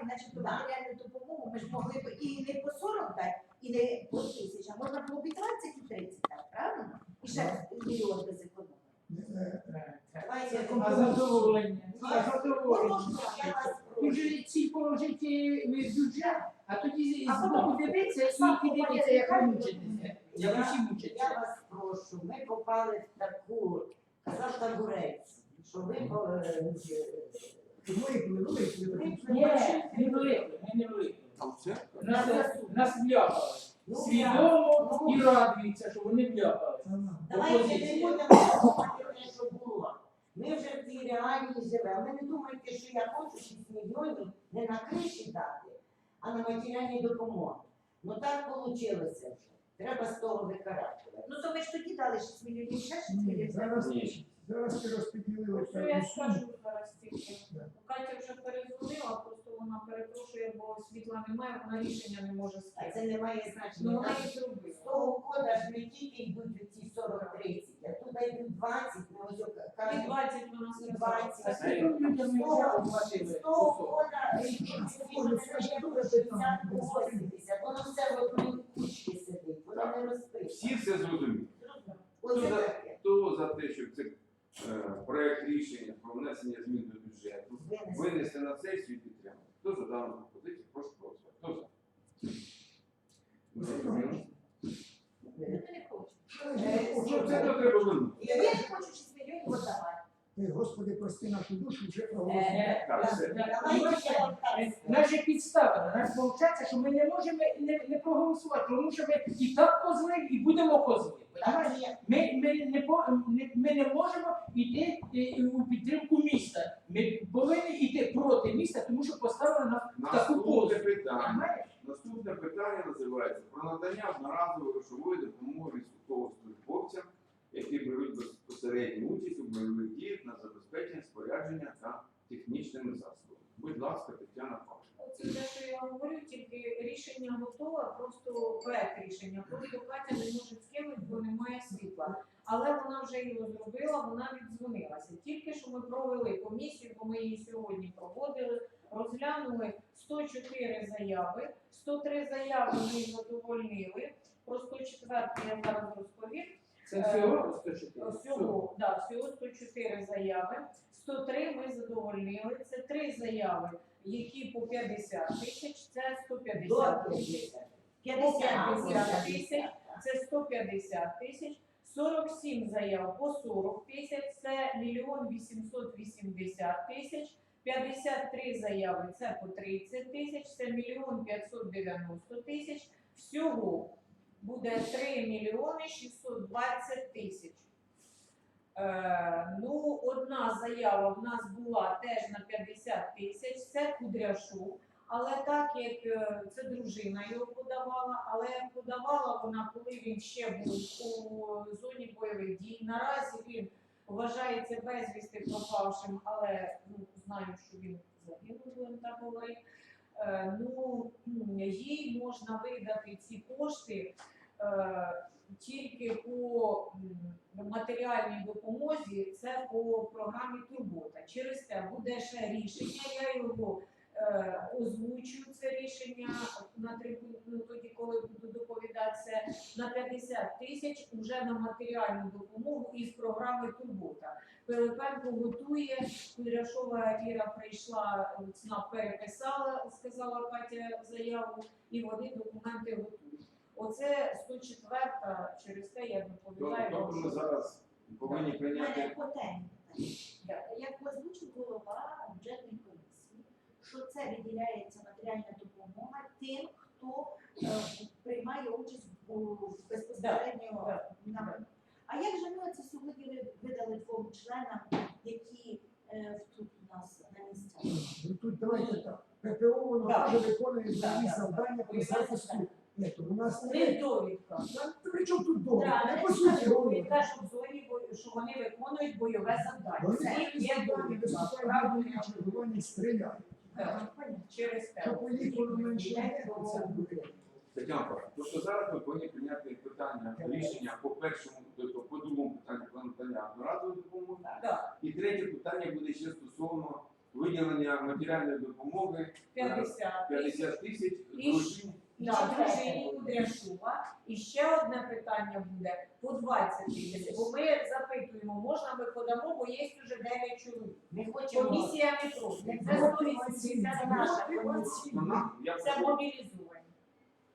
давати, начебто матеріальну допомогу, ми ж могли б і не по 40 дати, і не по тисяча, можна було б і 20 і 30 дати, правильно? І ще мільйон без економії. Е, Давайте Це А задоволення. Ну, А задоволення. Тут же ці положити в бюджет, а тоді А з боку дивитися сам і дивитися, як ви мучитеся. Я- вас прошу, ми попали в таку, казав табурець, що ви Ні, не ми не влипли. Нас, нас вляпали. ну, Свідомо ну, і радуються, що вони вляпали. Давайте не будемо говорити те, що було. Ми вже в цій реалії живемо. Ви не думайте, що я хочу 6 мільйонів не на криші дати, а на матеріальні допомоги. Ну так вийшло вже. Треба з того викарабкувати. Ну то ми ж тоді дали 6 мільйонів, ще 6 Ні, мільйонів. зараз, зараз ти розподілили Що я суму. скажу зараз Катя вже перезвонила, просто вона перепрошує, бо світла немає, вона рішення не може А скинути. це не має Ну значення. вона Там і зробила. З того кода ж не тільки йдуть ці 40-30, а тут йдуть 20, ми ось І кажемо. 20 вона сказала. 20. А скільки людям ми вже оплатили? З того кода йдуть ці 60 80, воно все в одній кучці сидить, воно не розписано. Всі все зрозуміли. Оце Хто за, таке. хто за те, щоб цей е, проект рішення про внесення змін до бюджету Винести. на сесію і підтримати? Хто за дану пропозицію? Прошу голосувати. Хто за? Ну, не це то треба винути. Я хочу 6 мільйонів віддавати. Ти, Господи, прости нашу душу, вже Е, проголосував. е, Так, все. Давайте я вам так скажу. Наші підстави, нас виходить, що ми не можемо не, не проголосувати, тому що ми і так козли, і будемо козли. Ми, ми, не, по- не, ми не можемо йти е, у підтримку міста. Ми повинні йти проти міста, тому що поставили нас в таку Наступне позу. питання. Наступне питання називається про надання одноразової грошової допомоги військовослужбовцям, які беруть безпосередню участь у бойових діях на забезпечення спорядження та технічними засобами. Будь ласка, Тетяна Павлівна. Це те, що я говорю, тільки рішення готове, просто проект рішення. Просто Катя не може скинути, бо немає світла. Але вона вже його зробила, вона віддзвонилася. Тільки що ми провели комісію, бо ми її сьогодні проводили, розглянули 104 заяви, 103 заяви ми задовольнили. Про 104 я зараз розповім. Це всього 104. Всього, да, всього 104 заяви. 103 ми задовольнили. Це три заяви, які по 50 тисяч, це 150 тисяч. 50. 50 тисяч, це 150 тисяч. 47 заяв по 40 тисяч, це мільйон 880 тисяч. 53 заяви це по 30 тисяч, це мільйон 590 тисяч. Всього буде 3 мільйони 620 тисяч. Е, ну, одна заява в нас була теж на 50 тисяч, це Кудряшук. Але так як е, це дружина його подавала, але подавала вона, коли він ще був у зоні бойових дій. Наразі він вважається безвісти пропавшим, але ну, знаю, що він загинув, будемо так. Е, ну, їй можна видати ці кошти е, тільки по матеріальній допомозі, це по програмі Турбота. Через те буде ще рішення. Я його озвучу це рішення на трибуні, ну, тоді, коли буду доповідати це на 50 тисяч уже на матеріальну допомогу із програми Турбота. Пилипенко готує, Кудряшова Іра прийшла, ЦНАП переписала, сказала Катя заяву, і вони документи готують. Оце 104 через те я доповідаю. Тобто ми зараз повинні прийняти. Як озвучив голова бюджетної комісії, що це виділяється матеріальна допомога тим, хто е, приймає участь у безпосередньо Да, на а як же ми це сьогодні видали двом членам, які е, тут у нас на місцях? Ну, Тут давайте так. ППО воно Да. вже виконує свої да. завдання по захисту. У нас Не довідка. Та при чому тут? Да, Не не по суті каже, що в зоні що вони виконують бойове завдання. Вони є довідка. Правильно. на чергуванні стріляють. Через те. Що поїхало менше, це буде. Тетяна тобто зараз ми повинні прийняти питання рішення по першому, тобто по другому питанню про надання одноразової допомоги. І третє питання буде ще стосовно виділення матеріальної допомоги 50 тисяч. 50 тисяч дружині. Да, дружині Кудряшова. І ще одне питання буде по 20 тисяч. Бо ми запитуємо, можна ми подамо, бо є вже 9 чоловік. Ми хочемо Комісія не проти. Це 180 наша комісія. Це мобілізовані.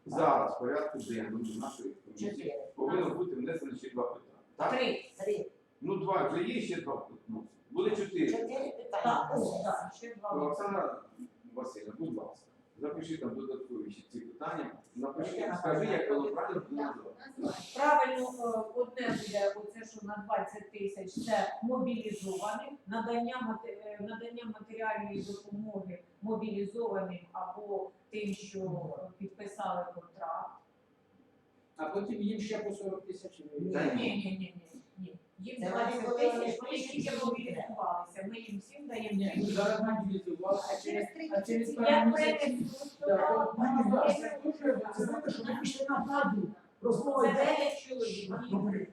зараз в порядку денному нашої комісії повинно бути внесено ще два питання. Так? Три. Три. Ну, два вже є ще два. Ну, буде чотири. Чотири Так, питання. о, так, ще два. Олександра Васильівна, будь ласка, запиши там додаткові ще ці питання. Напиши, скажи, як воно правильно називати. Правильно, е, одне буде оце, що на 20 тисяч це мобілізованим, надання, мате- е, надання матеріальної допомоги мобілізованим або тим, що е, підписали контракт. А потім їм ще по 40 тисяч ні, ні, ні. ні. Їм Це 20 вони тисяч, вони вони тільки що мобілізувалися. Ми їм всім даємо. Ні, ну зараз мобілізувалися, а через, а через пару Як місяців. принесуть, Да, то Мені це дуже, це знаєте, що ми пішли на владу. Розмова це йде. 9 чоловік. Добре.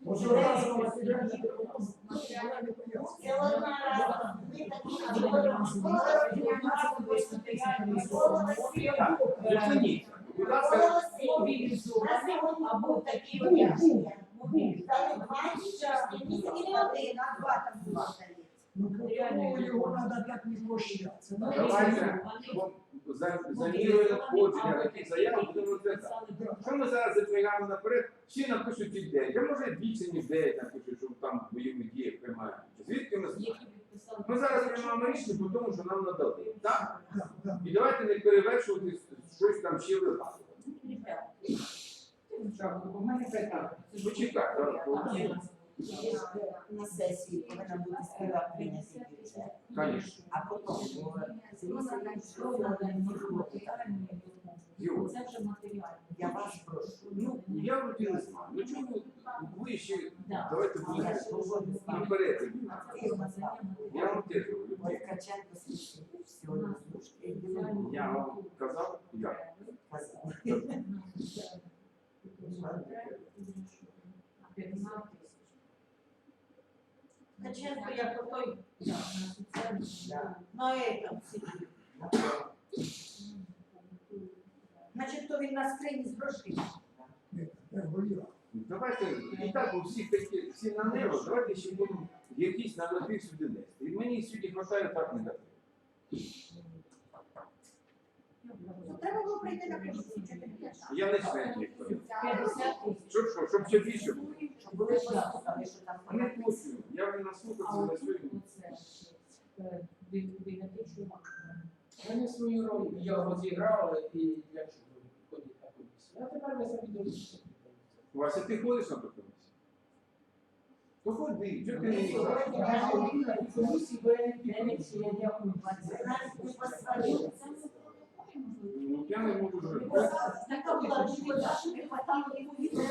Може, разом дев'ять допомога. Я не поясню. Це одна раз. Ми такі говоримо. Так, зупиніться. Будь ласка, Мобілізований або такі Був, як був. Дали 26 місяців. Не один, а два там була здається. Ну, його треба так не прощати. Давайте бо за, за мірою надходження таких заяв будемо розглядати. Якщо ми зараз запрягаємо наперед, всі напишуть і 9, а може більше ніж 9 напишуть, що там в бойових діях приймають. Звідки ми знаємо? Ми зараз приймаємо рішення по тому, що нам надали. Так. І давайте не перевершувати щось там ще вигадувати. У мене питання. Почекай, зараз повернемо. На сесії повинна бути сперва прийнятий бюджет. Конечно. А потім Юра, Це вже матеріально. я вас прошу. Ну, я вроді не знаю. Ну чому ви ще давайте з вами. наперед. Я вам теж говорю. Я вам казав, як. Казав. Ткаченко, як отой Да. на этом сидів. Значить, то він на скрині з грошима. Ні, Давайте і так у всіх такі всі на небо, давайте ще будемо якісь на сюди нести. І мені сьогодні хватає так не дати. То треба було прийти на комісію, чи ти не знаєш? Я не член відповідь. 50 тисяч. Щоб що, щоб ще більше було. Щоб були що там не хочу. Я вже наслухався на свою. Вони свою роль його зіграли і для чого ходить на комісію. А тепер ви самі дивіться. Вася, ти ходиш на ту комісію? То ходи, чого ти не Ми сьогодні Я на комісії, я не підписую, я дякую. ви нас не посварилися. Ну, я не можу жити. Така була шкода, що не хватало відповідної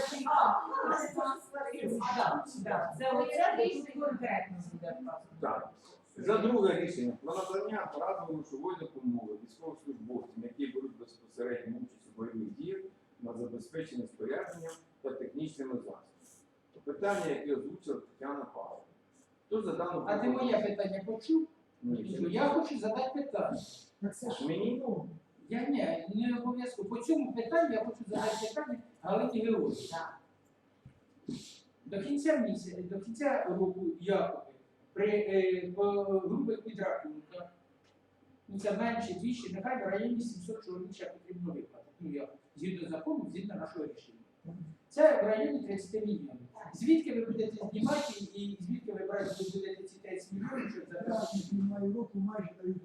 Це оце десь конкретно буде. Так. За друге рішення про надання разової грошової допомоги військовослужбовцям, які беруть безпосередню участь у бойових діях на забезпечення спорядженням та технічними засобами. Питання, яке озвучила Тетяна Павловна. Хто за дану А ти моє питання почув? Ні, ще не Я хочу задати питання. Мені? Я не, не обов'язково. По цьому питанню я хочу задати питання Галині Георгіївні. Так. До кінця місяця, до кінця року якоби при е, грубих підрахунках, ну це менше двічі, нехай в районі 700 чоловік ще потрібно виплатити. Ну я згідно закону, згідно нашого рішення. Це в районі 30 мільйонів. Звідки ви будете знімати і звідки ви брати будете ці 30 мільйонів, щоб забрати? знімаю руку, майже даю тобі відповідь.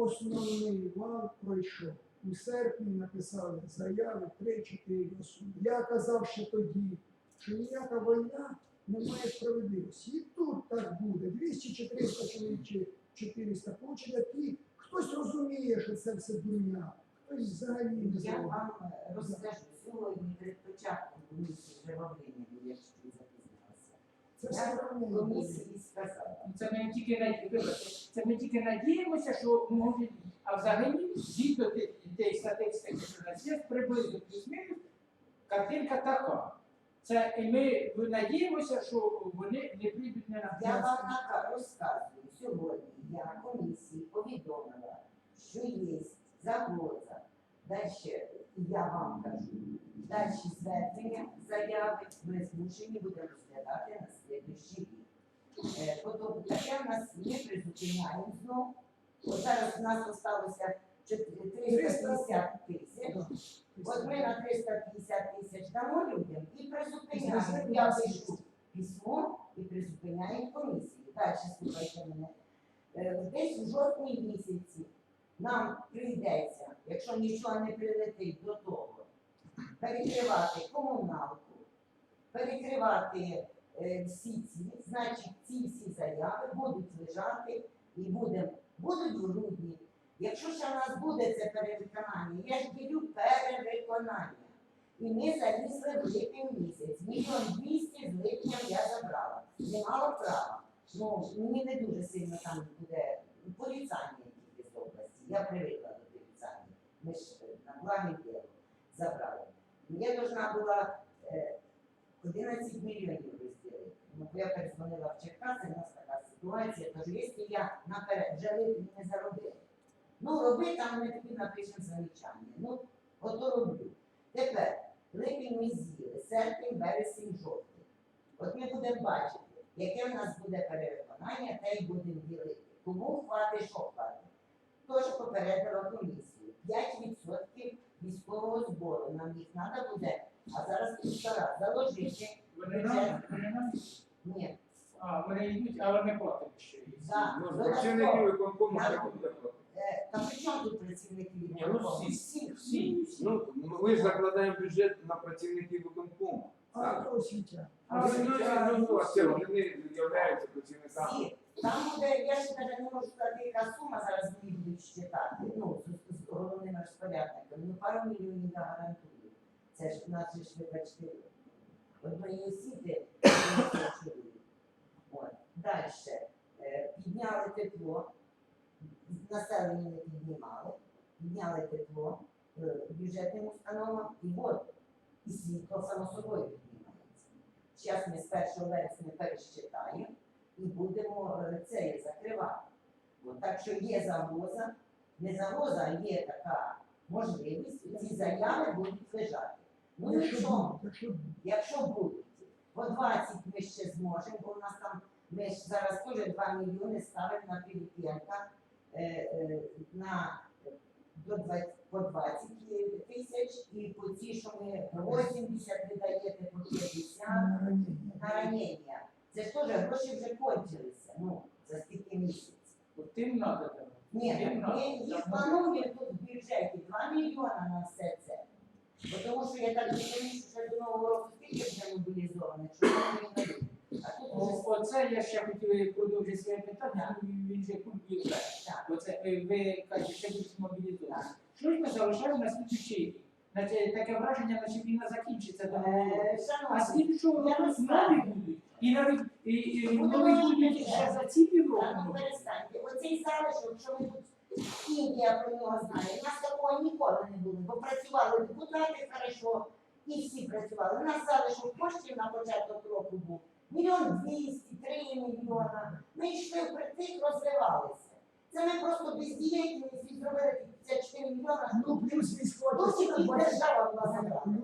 Основний вал пройшов. У серпні написали заяви 3-4 особи. Я казав ще тоді, що ніяка війна не має справедливості. І тут так буде. 200-400 чоловік чи 400 получать ті. Хтось розуміє, що це все дурня, хтось взагалі не Я вам розкажу сьогодні перед початком комісії время, якщо Я комісії сказала. Це ми тільки наді- вибачте, це ми тільки надіємося, що може, а взагалі те- тієї статистики, що нас є, приблизно плюс-мінус, картинка така. Це і ми надіємося, що вони не прийдуть не на Я вам нака- розказую. сьогодні я комісії повідомила, що є загроза. Далі я вам кажу, далі звернення заяви ми змушені будемо розглядати на рік. Е, в нас є, призупиняємо знову. От зараз у нас залишилося 350 тисяч. От ми на 350 тисяч дамо людям і призупиняємо. Я пишу письмо і призупиняємо комісію. Далі слухайте мене. Е, Десь у жовтні місяці нам прийдеться, якщо нічого не прилетить до того, перекривати комуналку, перекривати всі ці, значить, ці всі заяви будуть лежати і будемо, будуть в грудні. Якщо ще в нас буде це перевиконання, я ж ділю перевиконання. І ми залізли в липень місяць. Мільйон двісті з липня я забрала. Не мала права. Ну, мені не дуже сильно там буде порицання тільки з області. Я привикла до порицання. Ми ж е, на благе діло забрали. Я должна була е, 11 мільйонів розділити. Ну, я перезвонила в Черкаси, у нас така ситуація, тож якщо я наперед вже липень не заробила, ну роби там ми тобі напишемо замічання. Ну, ото роблю. Тепер липень ми з'їли, серпень, вересень, жовтень. От ми будемо бачити, яке в нас буде перевиконання, те й будемо ділити. Кому хватить, що хватить. Тож попередила комісію. 5% військового збору нам їх треба буде, а зараз півтора заложити. Нам, Ні, а, вони йдуть, але не платимо ще. за Ну, додатково. працівників виконкому треба буде платити. Е, Та при чому тут працівники Ні, ну, всі. всі, Всі. Ну, ми ж закладаємо бюджет на працівників виконкому. А освітя. А ви знаєте, ну, а це вони не являються працівниками. всі. Там буде, я ще навіть не можу сказати, яка сума зараз мені будуть считати, ну, з, з головним розпорядником. Ну, пару мільйонів я гарантую. Це ж наші ж вибачте, чоловік. От. Далі. Е, підняли тепло, населення не піднімали, підняли тепло е, бюджетним установам і воду. І світло само собою піднімається. Зараз ми з 1 вересня пересчитаємо і будемо е, це закривати. От, так що є загроза, не загроза, а є така можливість, ці заяви будуть лежати. Ну Якщо нічого, якщо буде. будуть, по 20 ми ще зможемо, бо в нас там ми ж зараз теж 2 мільйони ставимо на Піліпенка е, е, на до 20, по 20 тисяч і по ті, що ми 80 ви даєте по 50 на ранення. Це ж теж гроші вже кончилися, ну, за стільки місяців. От Тим треба. Ні, ми їх плануємо тут в бюджеті 2 мільйона на все це. Бо тому що я так думаю, що до нового року скільки вже мобілізовано, що не дають. А тут Оце я ще хотів продовжити своє питання, він же. Оце е, ви кажете, що будуть мобілізовані. Що ж ми залишаємо на слідчий рік? Наче таке враження, наче війна закінчиться до нового року. Е, А Шановні, слідчого я не року знаю. нові будуть. І навіть і, і, нові будуть ще за ці та півроку. ну перестаньте. Оцей залишок, що ми тут Індія про нього знає. У нас такого ніколи не було, бо працювали депутати хорошо, і всі працювали. У нас залишок коштів на початок року був мільйон двісті, три мільйона. Ми йшли впритик, розвивалися. Це ми просто бездіяльність зробили 54 мільйона. Ну, плюс військова Ну, частина.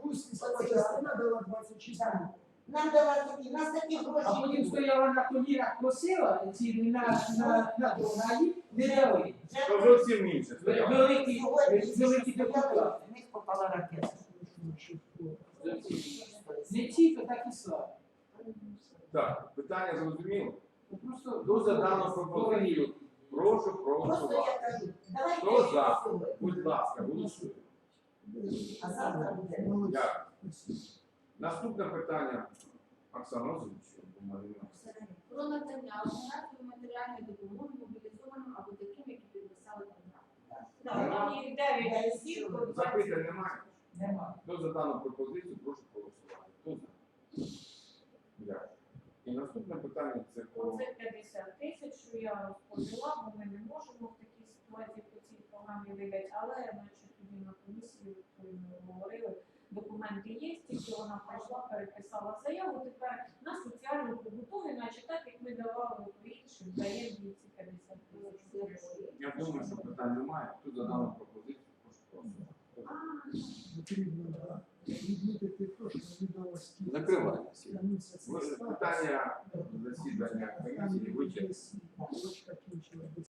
Плюс військова частина дала 26 мільйонів. Нам дала такі, нас таких А грошей потім стояла на колінах, просила ці на, на, на донаї, не дали. То зовсім інше. Великі, великі депутати. в них попала ракета. Не ті, то так і слава. Так, питання зрозуміло. Ну, Просто Хто за дану пропозицію? Прошу Просто проголосувати. я кажу, давайте Хто за? Будь ласка, голосуйте. А завтра буде. Дякую. Наступне питання. Оксана Марина. про надання одноразової матеріальної допомоги мобілізованим або таким, які підписали контракт. Так, Там їх 9 осіб, по 20 Запитань немає? нема. Хто за дану пропозицію, прошу голосувати. Хто за? Дякую. І наступне питання це про Оце 50 тисяч, що я розповіла, бо ми не можемо в такій ситуації по цій програмі видати, але значить тоді на комісії ми говорили, документи є, тільки вона пройшла, переписала заяву. Тепер на соціальну побутові, наче так як ми давали іншим, їй ці 50 Я думаю, що питань немає. Тут за пропозицію прошу статус. Питання засідання комісії кінчила